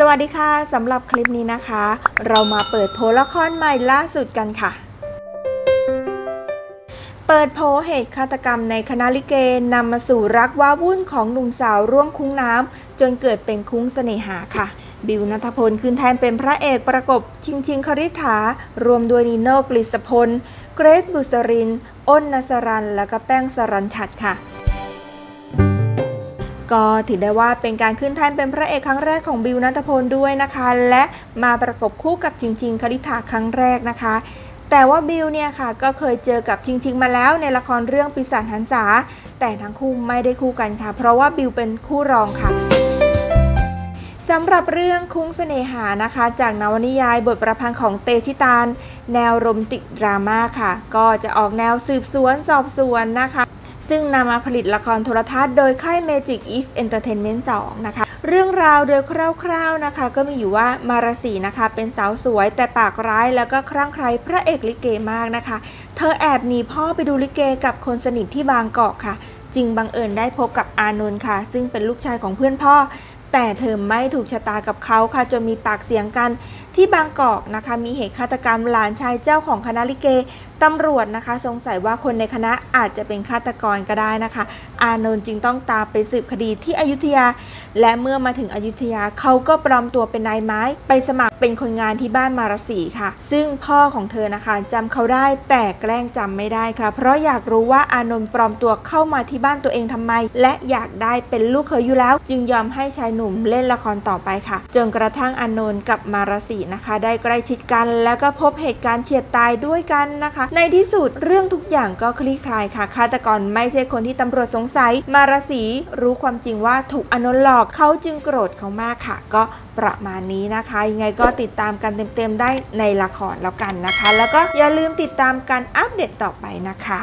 สวัสดีค่ะสำหรับคลิปนี้นะคะ เรามาเปิดโพลละครใหม่ล่าสุดกันค่ะ เปิดโพเหตุฆาตกรรมในคณะลิเกนำมาสู่รักว้าวุ่นของหนุ่มสาวร่วมคุ้งน้ำจนเกิดเป็นคุ้งเสน่หาค่ะ บิวนัทพลขึ้นแทนเป็นพระเอกประกบ ชิงชิงคริษฐารวมด้วยนีโน่กฤษพล เกรซบุษริน อ้นนัสรันแล้วก็แป้งสรันชัดค่ะ ก็ถือได้ว่าเป็นการขึ้นแท่นเป็นพระเอกครั้งแรกของบิวนัทพลด้วยนะคะ และมาประกบคู่กับจริง ๆคลิธาครั้งแรกนะคะ แต่ว่าบิวเนี่ยค่ะก็เคยเจอกับจริง ๆ มาแล้วในละครเรื่องปีศาจหันษา แต่ทั้งคู่ไม่ได้คู่กันค่ะ เพราะว่าบิวเป็นคู่รองค่ะสำหรับเรื่องคุ้งเสน่หานะคะ จากนวนิยายบทประพันธ์ของเตชิตาน แนวโรแมนติกดราม่าค่ะ ก็จะออกแนวสืบสวนสอบสวนนะคะ ซึ่งนำมาผลิตละครโทรทัศน์โดยค่าย Magic If Entertainment 2 นะคะ เรื่องราวโดยคร่าวๆนะคะ ก็มีอยู่ว่ามาราศีนะคะ เป็นสาวสวยแต่ปากร้ายแล้วก็คลั่งไคล้พระเอกลิเกมากนะคะ เธอแอบหนีพ่อไปดูลิเกกับคนสนิทที่บางกอกค่ะ จึงบังเอิญได้พบกับอานนท์ค่ะ ซึ่งเป็นลูกชายของเพื่อนพ่อ แต่เธอไม่ถูกชะตากับเขาค่ะจนมีปากเสียงกันที่บางกอกนะคะมีเหตุฆาตกรรมหลานชายเจ้าของคณะลิเกตำรวจนะคะ สงสัยว่าคนในคณะอาจจะเป็นฆาตกรก็ได้นะคะ อานนท์จึงต้องตามไปสืบคดีที่อยุธยา และเมื่อมาถึงอยุธยาเขาก็ปลอมตัวเป็นนายไม้ ไปสมัครเป็นคนงานที่บ้านมารสีค่ะ ซึ่งพ่อของเธอนะคะจำเขาได้แต่แกล้งจำไม่ได้ค่ะ เพราะอยากรู้ว่าอานนท์ปลอมตัวเข้ามาที่บ้านตัวเองทำไม และอยากได้เป็นลูกเขยอยู่แล้ว จึงยอมให้ชายหนุ่มเล่นละครต่อไปค่ะจนกระทั่งอานนท์กับมารสีนะคะ ได้ใกล้ชิดกัน แล้วก็พบเหตุการณ์เฉียดตายด้วยกันนะคะในที่สุดเรื่องทุกอย่างก็คลี่คลายค่ะฆาตกรไม่ใช่คนที่ตำรวจสงสัย มารสีรู้ความจริงว่าถูกอนนหลอกเขาจึงโกรธเขามากค่ะ ก็ประมาณนี้นะคะ ยังไงก็ติดตามกันเต็มๆได้ในละครแล้วกันนะคะ แล้วก็อย่าลืมติดตามการอัปเดตต่อไปนะคะ